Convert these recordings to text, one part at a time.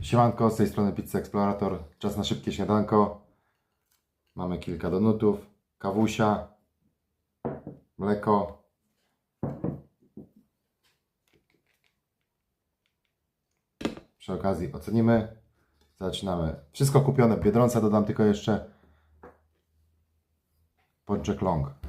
Siemanko, z tej strony Pizza Explorator. Czas na szybkie śniadanko. Mamy kilka donutów, kawusia, mleko. Przy okazji ocenimy. Zaczynamy. Wszystko kupione w Biedronce, dodam tylko jeszcze pączek long.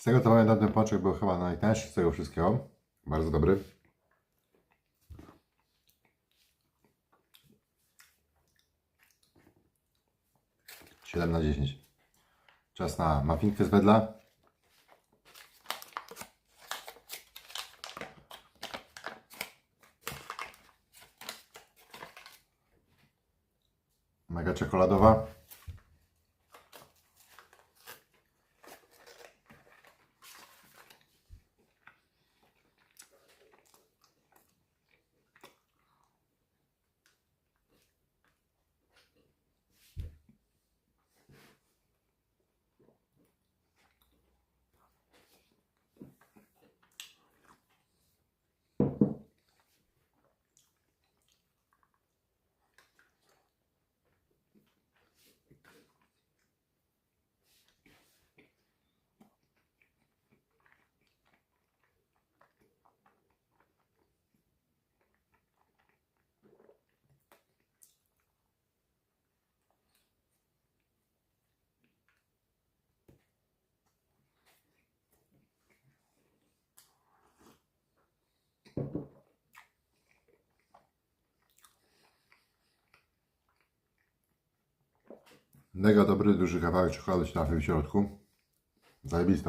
Z tego co pamiętam, ten pączek był chyba najtańszy z tego wszystkiego. Bardzo dobry. Siedem na 10. Czas na muffinkę z wedla. Mega czekoladowa. Mega dobry, duży kawałek czekolady się trafił w środku. Zajebista.